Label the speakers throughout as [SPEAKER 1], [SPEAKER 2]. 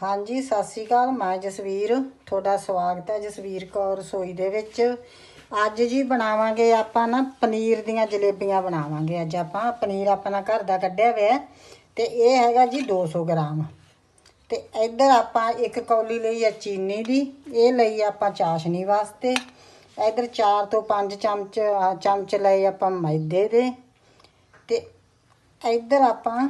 [SPEAKER 1] ਹਾਂਜੀ, ਸਤਿ ਸ਼੍ਰੀ ਅਕਾਲ। ਮੈਂ ਜਸਵੀਰ। ਤੁਹਾਡਾ ਸਵਾਗਤ ਹੈ ਜਸਵੀਰ ਕੌਰ ਰਸੋਈ ਦੇ ਵਿੱਚ। ਅੱਜ ਜੀ ਬਣਾਵਾਂਗੇ ਆਪਾਂ ਨਾ ਪਨੀਰ ਦੀਆਂ ਜਲੇਬੀਆਂ ਬਣਾਵਾਂਗੇ। ਅੱਜ ਆਪਾਂ ਪਨੀਰ ਆਪਣਾ ਘਰ ਦਾ ਕੱਢਿਆ ਹੋਇਆ ਹੈ ਤੇ ਇਹ ਹੈਗਾ ਜੀ 200 ਗ੍ਰਾਮ। ਤੇ ਇੱਧਰ ਆਪਾਂ ਇੱਕ ਕੌਲੀ ਲਈ ਹੈ ਚੀਨੀ ਦੀ। ਇਹ ਲਈ ਆਪਾਂ ਚਾਸ਼ਨੀ ਵਾਸਤੇ। ਇੱਧਰ 4 ਤੋਂ 5 ਚਮਚ ਚਮਚ ਲਏ ਆਪਾਂ ਮੈਦੇ ਦੇ। ਤੇ ਇੱਧਰ ਆਪਾਂ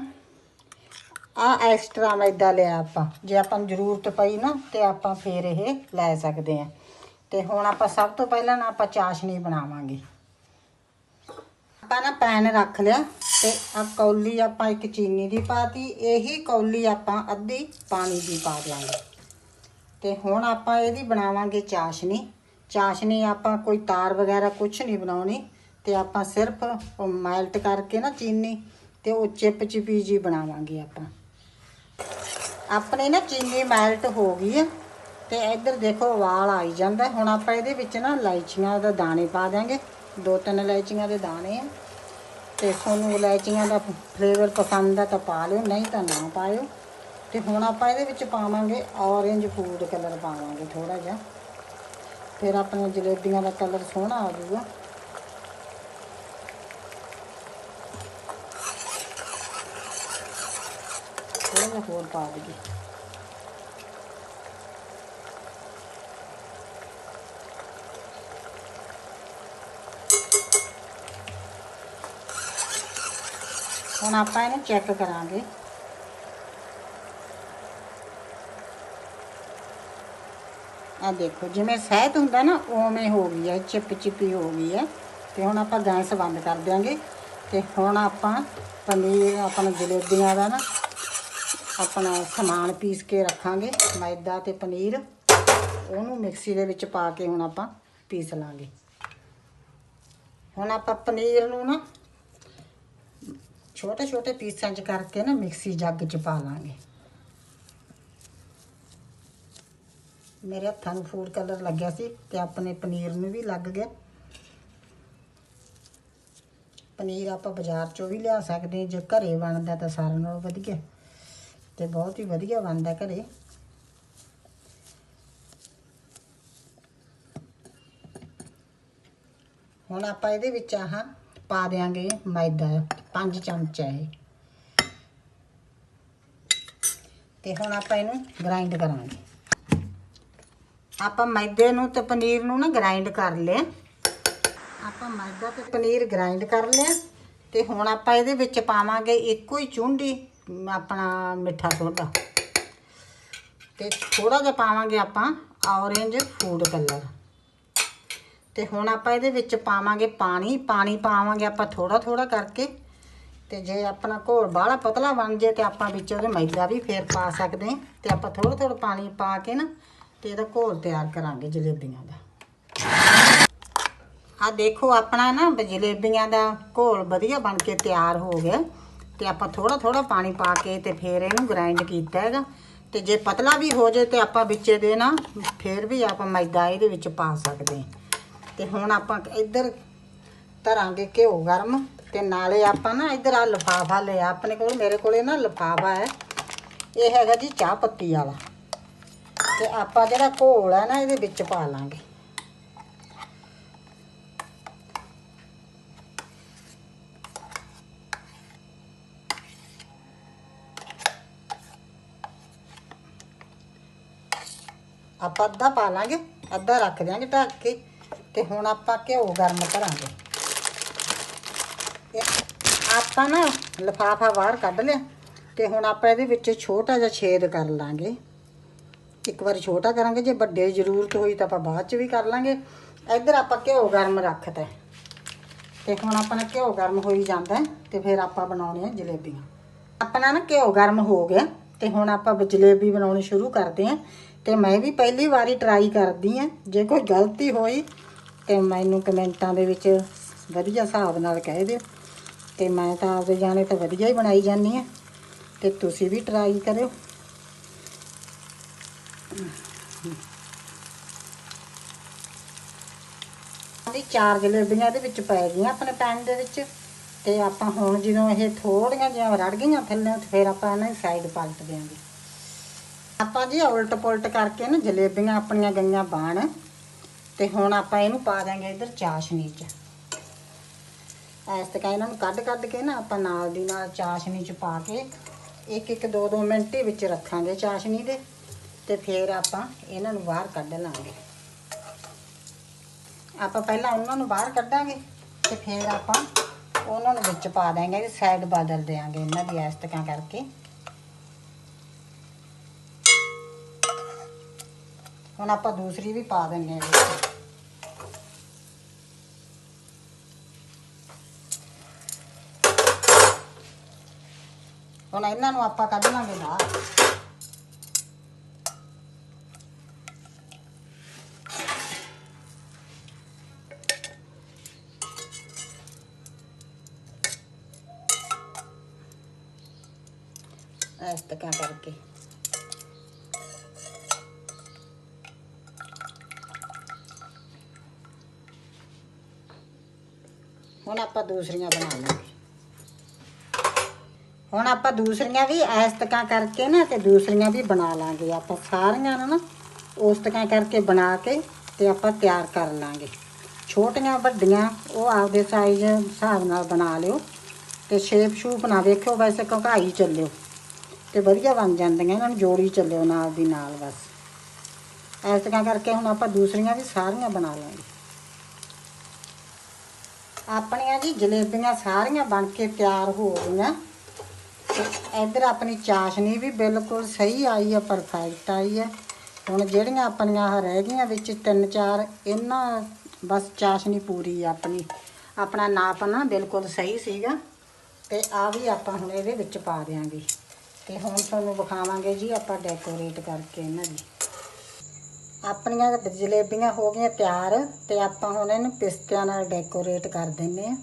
[SPEAKER 1] ਆ ਐਕਸਟਰਾ ਮੈਦਾ ਲਿਆ ਆਪਾਂ। ਜੇ ਆਪਾਂ ਨੂੰ ਜ਼ਰੂਰਤ ਪਈ ਨਾ, ਤੇ ਆਪਾਂ ਫੇਰ ਇਹ ਲੈ ਸਕਦੇ ਆ ਤੇ ਹੁਣ ਆਪਾਂ ਸਭ ਤੋਂ ਪਹਿਲਾਂ ਨਾ ਆਪਾਂ ਚਾਸ਼ਨੀ ਬਣਾਵਾਂਗੇ। ਆਪਾਂ ਨਾ ਪੈਨ ਰੱਖ ਲਿਆ, ਤੇ ਆ ਕੌਲੀ ਆਪਾਂ ਇੱਕ ਚੀਨੀ ਦੀ ਪਾਤੀ, ਇਹੀ ਕੌਲੀ ਆਪਾਂ ਅੱਧੀ ਪਾਣੀ ਦੀ ਪਾ ਦਿਆਂਗੇ। ਤੇ ਹੁਣ ਆਪਾਂ ਇਹਦੀ ਬਣਾਵਾਂਗੇ ਚਾਸ਼ਨੀ। ਚਾਸ਼ਨੀ ਆਪਾਂ ਕੋਈ ਤਾਰ ਵਗੈਰਾ ਕੁਝ ਨਹੀਂ ਬਣਾਉਣੀ, ਤੇ ਆਪਾਂ ਸਿਰਫ ਉਹ ਮੈਲਟ ਕਰਕੇ ਨਾ ਚੀਨੀ, ਤੇ ਉਹ ਚਿਪ ਚਿਪੀ ਜੀ ਬਣਾਵਾਂਗੇ ਆਪਾਂ। ਆਪਣੇ ਨਾ ਚੀਨੀ ਮੈਲਟ ਹੋ ਗਈ ਆ, ਤੇ ਇੱਧਰ ਦੇਖੋ ਵਾਲ ਆਈ ਜਾਂਦਾ। ਹੁਣ ਆਪਾਂ ਇਹਦੇ ਵਿੱਚ ਨਾ ਇਲਾਇਚੀਆਂ ਦਾ ਦਾਣੇ ਪਾ ਦਾਂਗੇ ਦੋ ਤਿੰਨ ਇਲਾਇਚੀਆਂ ਦੇ ਦਾਣੇ ਆ। ਤੇ ਤੁਹਾਨੂੰ ਇਲਾਇਚੀਆਂ ਦਾ ਫਲੇਵਰ ਪਸੰਦ ਆ ਤਾਂ ਪਾ ਲਿਓ, ਨਹੀਂ ਤਾਂ ਨਾ ਪਾਇਓ। ਤੇ ਹੁਣ ਆਪਾਂ ਇਹਦੇ ਵਿੱਚ ਪਾਵਾਂਗੇ ਔਰੇਂਜ ਫੂਡ ਕਲਰ ਪਾਵਾਂਗੇ ਥੋੜਾ ਜਿਹਾ। ਫਿਰ ਆਪਣੀਆਂ ਜਲੇਬੀਆਂ ਦਾ ਕਲਰ ਸੋਹਣਾ ਆ ਜਾਊਗਾ। ਥੋੜਾ ਹੋਰ ਪਾ ਦਈਏ। ਹੁਣ ਆਪਾਂ ਇਹਨੂੰ ਚੈੱਕ ਕਰਾਂਗੇ। ਆ ਦੇਖੋ, ਜਿਵੇਂ ਸਹਿਤ ਹੁੰਦਾ ਨਾ, ਉਵੇਂ ਹੋ ਗਈ ਹੈ, ਚਿਪ ਚਿਪੀ ਹੋ ਗਈ ਹੈ। ਤੇ ਹੁਣ ਆਪਾਂ ਗੈਸ ਬੰਦ ਕਰ ਦਿਆਂਗੇ। ਤੇ ਹੁਣ ਆਪਾਂ ਪਨੀਰ ਆਪਣਾ ਜਲੇਬੀਆਂ ਦਾ ਨਾ ਆਪਣਾ ਸਮਾਨ ਪੀਸ ਕੇ ਰੱਖਾਂਗੇ, ਮੈਦਾ ਤੇ ਪਨੀਰ। ਉਹਨੂੰ ਮਿਕਸੀ ਦੇ ਵਿੱਚ ਪਾ ਕੇ ਹੁਣ ਆਪਾਂ ਪੀਸ ਲਾਂਗੇ। ਹੁਣ ਆਪਾਂ ਪਨੀਰ ਨੂੰ ਨਾ ਛੋਟੇ ਛੋਟੇ ਪੀਸਾਂ 'ਚ ਕਰਕੇ ਨਾ ਮਿਕਸੀ ਜੱਗ 'ਚ ਪਾ ਲਾਂਗੇ। ਮੇਰੇ ਹੱਥਾਂ ਨੂੰ ਫੂਡ ਕਲਰ ਲੱਗਿਆ ਸੀ ਤੇ ਆਪਣੇ ਪਨੀਰ ਨੂੰ ਵੀ ਲੱਗ ਗਿਆ। ਪਨੀਰ ਆਪਾਂ ਬਾਜ਼ਾਰ 'ਚੋਂ ਵੀ ਲਿਆ ਸਕਦੇ ਜੇ ਘਰੇ ਬਣਦਾ ਤਾਂ ਸਾਰਿਆਂ ਨਾਲੋਂ ਵਧੀਆ। ਤੇ ਬਹੁਤ ਹੀ ਵਧੀਆ ਬਣਦਾ ਘਰੇ। ਹੁਣ ਆਪਾਂ ਇਹਦੇ ਵਿੱਚ ਆਹ ਪਾ ਦੇਾਂਗੇ ਮੈਦਾ 5 ਚਮਚ ਹੈ ਇਹ। ਤੇ ਹੁਣ ਆਪਾਂ ਇਹਨੂੰ ਗ੍ਰਾਈਂਡ ਕਰਾਂਗੇ। ਆਪਾਂ ਮੈਦੇ ਨੂੰ ਤੇ ਪਨੀਰ ਨੂੰ ਨਾ ਗ੍ਰਾਈਂਡ ਕਰ ਲਿਆ। ਆਪਾਂ ਮੈਦਾ ਤੇ ਪਨੀਰ ਗ੍ਰਾਈਂਡ ਕਰ ਲਿਆ। ਤੇ ਹੁਣ ਆਪਾਂ ਇਹਦੇ ਵਿੱਚ ਪਾਵਾਂਗੇ ਇੱਕੋ ਹੀ ਚੁੰਡੀ। ਆਪਣਾ ਮਿੱਠਾ ਸੋਡਾ। ਤੇ ਥੋੜਾ ਜਿਹਾ ਪਾਵਾਂਗੇ ਆਪਾਂ ਔਰੇਂਜ ਫੂਡ ਕਲਰ ਤੇ ਹੁਣ ਆਪਾਂ ਇਹਦੇ ਵਿੱਚ ਪਾਵਾਂਗੇ ਪਾਣੀ। ਪਾਣੀ ਪਾਵਾਂਗੇ ਆਪਾਂ ਥੋੜਾ ਥੋੜਾ ਕਰਕੇ। ਤੇ ਜੇ ਆਪਣਾ ਘੋਲ ਬਾਹਲਾ ਪਤਲਾ ਬਣ ਜੇ ਤੇ ਆਪਾਂ ਵਿੱਚ ਉਹਦੇ ਮੈਦਾ ਵੀ ਫੇਰ ਪਾ ਸਕਦੇ ਹਾਂ। ਤੇ ਆਪਾਂ ਥੋੜਾ ਥੋੜਾ ਪਾਣੀ ਪਾ ਕੇ ਨਾ ਤੇ ਇਹਦਾ ਘੋਲ ਤਿਆਰ ਕਰਾਂਗੇ ਜਲੇਬੀਆਂ ਦਾ। ਆ ਦੇਖੋ ਆਪਣਾ ਨਾ ਜਲੇਬੀਆਂ ਦਾ ਘੋਲ ਵਧੀਆ ਬਣ ਕੇ ਤਿਆਰ ਹੋ ਗਿਆ। ਤੇ ਆਪਾਂ ਥੋੜਾ ਥੋੜਾ ਪਾਣੀ ਪਾ ਕੇ ਤੇ ਫਿਰ ਇਹਨੂੰ ਗ੍ਰਾਈਂਡ ਕੀਤਾ ਹੈਗਾ। ਤੇ ਜੇ ਪਤਲਾ ਵੀ ਹੋ ਜੇ ਤੇ ਆਪਾਂ ਵਿੱਚੇ ਦੇ ਨਾ ਫਿਰ ਵੀ ਆਪਾਂ ਮੈਦਾ ਇਹਦੇ ਵਿੱਚ ਪਾ ਸਕਦੇ ਹਾਂ। ਤੇ ਹੁਣ ਆਪਾਂ ਇੱਧਰ ਧਰਾਂਗੇ ਘਿਓ ਗਰਮ ਤੇ ਨਾਲੇ ਆਪਾਂ ਨਾ ਇੱਧਰ ਆ ਲਫਾਫਾ ਲਿਆ, ਆਪਣੇ ਕੋਲ, ਮੇਰੇ ਕੋਲੇ ਨਾ ਲਫਾਫਾ ਹੈ। ਇਹ ਹੈਗਾ ਜੀ ਚਾਹ ਪੱਤੀ ਵਾਲਾ। ਤੇ ਆਪਾਂ ਜਿਹੜਾ ਘੋਲ ਹੈ ਨਾ ਇਹਦੇ ਵਿੱਚ ਪਾ ਲਾਂਗੇ। ਆਪਾਂ ਅੱਧਾ ਪਾ ਲਾਂਗੇ, ਅੱਧਾ ਰੱਖ ਦਿਆਂਗੇ ਢੱਕ ਕੇ ਤੇ ਹੁਣ ਆਪਾਂ ਘਿਓ ਗਰਮ ਕਰਾਂਗੇ। ਆਪਾਂ ਨਾ ਲਫਾਫਾ ਬਾਹਰ ਕੱਢ ਲਿਆ ਤੇ ਹੁਣ ਆਪਾਂ ਇਹਦੇ ਵਿੱਚ ਛੋਟਾ ਜਿਹਾ ਛੇਦ ਕਰ ਲਾਂਗੇ। ਇੱਕ ਵਾਰ ਛੋਟਾ ਕਰਾਂਗੇ, ਜੇ ਵੱਡੇ ਜ਼ਰੂਰਤ ਹੋਈ ਤਾਂ ਆਪਾਂ ਬਾਅਦ ਚ ਵੀ ਕਰ ਲਾਂਗੇ। ਇੱਧਰ ਆਪਾਂ ਘਿਓ ਗਰਮ ਰੱਖਤਾ ਤੇ ਹੁਣ ਆਪਣਾ ਘਿਓ ਗਰਮ ਹੋਈ ਜਾਂਦਾ ਤੇ ਫਿਰ ਆਪਾਂ ਬਣਾਉਣੀਆਂ ਜਲੇਬੀਆਂ। ਆਪਣਾ ਨਾ ਘਿਓ ਗਰਮ ਹੋ ਗਿਆ ਤੇ ਹੁਣ ਆਪਾਂ ਜਲੇਬੀ ਬਣਾਉਣੀ ਸ਼ੁਰੂ ਕਰਦੇ ਹਾਂ। ਤੇ ਮੈਂ ਵੀ ਪਹਿਲੀ ਵਾਰੀ ਟਰਾਈ ਕਰਦੀ ਹਾਂ ਜੇ ਕੋਈ ਗਲਤੀ ਹੋਈ, ਤੇ ਮੈਨੂੰ ਕਮੈਂਟਾਂ ਦੇ ਵਿੱਚ ਵਧੀਆ ਹਿਸਾਬ ਨਾਲ ਕਹਿ ਦਿਓ। ਤੇ ਮੈਂ ਤਾਂ ਆਪਦੇ ਜਾਣੇ ਤਾਂ ਵਧੀਆ ਹੀ ਬਣਾਈ ਜਾਂਦੀ ਹਾਂ ਤੇ ਤੁਸੀਂ ਵੀ ਟਰਾਈ ਕਰਿਓ। ਦੀ ਚਾਰ ਜਲੇਬੀਆਂ ਇਹਦੇ ਵਿੱਚ ਪੈ ਗਈਆਂ ਆਪਣੇ ਪੈਨ ਦੇ ਵਿੱਚ। ਤੇ ਆਪਾਂ ਹੁਣ ਜਦੋਂ ਇਹ ਥੋੜੀਆਂ ਜਿਹੀਆਂ ਰੜ ਗਈਆਂ ਥੱਲੇ, ਤੇ ਫਿਰ ਆਪਾਂ ਇਹਨਾਂ ਦੀ ਸਾਈਡ ਪਲਟ ਦਿਆਂਗੇ। ਆਪਾਂ ਜੀ ਉਲਟ ਪੁਲਟ ਕਰਕੇ ਨਾ ਜਲੇਬੀਆਂ ਆਪਣੀਆਂ ਗਈਆਂ ਬਾਣ ਤੇ ਹੁਣ ਆਪਾਂ ਇਹਨੂੰ ਪਾ ਦਾਂਗੇ ਇੱਧਰ ਚਾਸ਼ਨੀ 'ਚ। ਐਸ ਤਰ੍ਹਾਂ ਇਹਨਾਂ ਨੂੰ ਕੱਢ ਕੱਢ ਕੇ ਨਾ ਆਪਾਂ ਨਾਲ ਦੀ ਨਾਲ ਚਾਸ਼ਨੀ 'ਚ ਪਾ ਕੇ ਇੱਕ ਇੱਕ ਦੋ ਦੋ ਮਿੰਟ ਹੀ ਵਿੱਚ ਰੱਖਾਂਗੇ ਚਾਸ਼ਨੀ ਦੇ ਤੇ ਫਿਰ ਆਪਾਂ ਇਹਨਾਂ ਨੂੰ ਬਾਹਰ ਕੱਢ ਲਾਂਗੇ। ਆਪਾਂ ਪਹਿਲਾਂ ਉਹਨਾਂ ਨੂੰ ਬਾਹਰ ਕੱਢਾਂਗੇ ਤੇ ਫਿਰ ਆਪਾਂ ਉਹਨਾਂ ਨੂੰ ਵਿੱਚ ਪਾ ਦਾਂਗੇ ਸਾਈਡ ਬਦਲ ਦੇਾਂਗੇ ਇਹਨਾਂ ਦੀ ਇਸ ਤਰ੍ਹਾਂ ਕਰਕੇ। ਹੁਣ ਆਪਾਂ ਦੂਸਰੀ ਵੀ ਪਾ ਦਿੰਨੇ ਆ ਵਿੱਚ ਹੁਣ ਇਹਨਾਂ ਨੂੰ ਆਪਾਂ ਕੱਢ ਲਾਂਗੇ ਬਾਹਰ ਇਸ ਤਰ੍ਹਾਂ ਕਰਕੇ ਹੁਣ ਆਪਾਂ ਦੂਸਰੀਆਂ ਬਣਾ ਲਾਂਗੇ ਹੁਣ ਆਪਾਂ ਦੂਸਰੀਆਂ ਵੀ ਇਸ ਤਰ੍ਹਾਂ ਕਰਕੇ ਨਾ ਤੇ ਦੂਸਰੀਆਂ ਵੀ ਬਣਾ ਲਾਂਗੇ। ਆਪਾਂ ਸਾਰੀਆਂ ਨੂੰ ਨਾ ਉਸ ਤਰ੍ਹਾਂ ਕਰਕੇ ਬਣਾ ਕੇ ਤੇ ਆਪਾਂ ਤਿਆਰ ਕਰ ਲਾਂਗੇ। ਛੋਟੀਆਂ, ਵੱਡੀਆਂ, ਉਹ ਆਪਦੇ ਸਾਈਜ਼ ਹਿਸਾਬ ਨਾਲ ਬਣਾ ਲਿਓ। ਤੇ ਸ਼ੇਪ ਸ਼ੂਪ ਨਾ ਵੇਖਿਓ, ਵੈਸੇ ਘਕਾਈ ਚੱਲਿਓ। ਤੇ ਵਧੀਆ ਬਣ ਜਾਂਦੀਆਂ ਇਹਨਾਂ ਨੂੰ, ਜੋੜੀ ਚੱਲਿਓ ਨਾਲ ਦੀ ਨਾਲ ਬਸ। ਇਸ ਤਰ੍ਹਾਂ ਕਰਕੇ ਹੁਣ ਆਪਾਂ ਦੂਸਰੀਆਂ ਵੀ ਸਾਰੀਆਂ ਬਣਾ ਲਾਂਗੇ। ਆਪਣੀਆਂ ਜੀ ਜਲੇਬੀਆਂ ਸਾਰੀਆਂ ਬਣ ਕੇ ਤਿਆਰ ਹੋ ਗਈਆਂ। ਤੇ ਇੱਧਰ ਆਪਣੀ ਚਾਸ਼ਨੀ ਵੀ ਬਿਲਕੁਲ ਸਹੀ ਆਈ ਹੈ ਪਰਫੈਕਟ ਆਈ ਹੈ ਹੁਣ ਜਿਹੜੀਆਂ ਆਪਣੀਆਂ ਆਹ ਰਹਿ ਗਈਆਂ ਵਿੱਚ ਤਿੰਨ ਚਾਰ, ਇਹਨਾਂ ਬਸ ਚਾਸ਼ਨੀ ਪੂਰੀ ਆ ਆਪਣੀ। ਆਪਣਾ ਨਾਪ ਨਾ ਬਿਲਕੁਲ ਸਹੀ ਸੀਗਾ। ਤੇ ਆ ਵੀ ਆਪਾਂ ਹੁਣ ਇਹਦੇ ਵਿੱਚ ਪਾ ਦਿਆਂਗੇ। ਤੇ ਹੁਣ ਤੁਹਾਨੂੰ ਵਿਖਾਵਾਂਗੇ ਜੀ ਆਪਾਂ ਡੈਕੋਰੇਟ ਕਰਕੇ ਇਹਨਾਂ ਦੀ। ਆਪਣੀਆਂ ਜਲੇਬੀਆਂ ਹੋ ਗਈਆਂ ਤਿਆਰ ਤੇ ਆਪਾਂ ਹੁਣ ਇਹਨੂੰ ਪਿਸਤਿਆਂ ਨਾਲ ਡੈਕੋਰੇਟ ਕਰ ਦਿੰਨੇ ਆ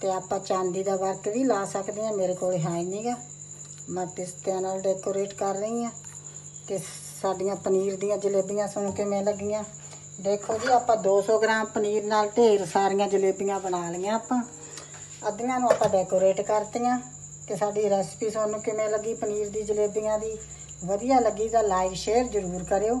[SPEAKER 1] ਤੇ ਆਪਾਂ ਚਾਂਦੀ ਦਾ ਵਰਕ ਵੀ ਲਾ ਸਕਦੇ ਆ ਮੇਰੇ ਕੋਲ ਹੈ ਨਹੀਂਗਾ ਮੈਂ ਪਿਸਤਿਆਂ ਨਾਲ ਡੈਕੋਰੇਟ ਕਰ ਰਹੀ ਆ ਤੇ ਸਾਡੀਆਂ ਪਨੀਰ ਦੀਆਂ ਜਲੇਬੀਆਂ ਸਾਨੂੰ ਕਿਵੇਂ ਲੱਗੀਆਂ। ਦੇਖੋ ਜੀ, ਆਪਾਂ 200 ਗ੍ਰਾਮ ਪਨੀਰ ਨਾਲ ਢੇਰ ਸਾਰੀਆਂ ਜਲੇਬੀਆਂ ਬਣਾ ਲਈਆਂ ਆਪਾਂ। ਅੱਧੀਆਂ ਨੂੰ ਆਪਾਂ ਡੈਕੋਰੇਟ ਕਰਤੀਆਂ। ਤੇ ਸਾਡੀ ਰੈਸਪੀ ਤੁਹਾਨੂੰ ਕਿਵੇਂ ਲੱਗੀ ਪਨੀਰ ਦੀ ਜਲੇਬੀਆਂ ਦੀ? ਵਧੀਆ ਲੱਗੀ ਤਾਂ ਲਾਈਕ ਸ਼ੇਅਰ ਜ਼ਰੂਰ ਕਰਿਓ।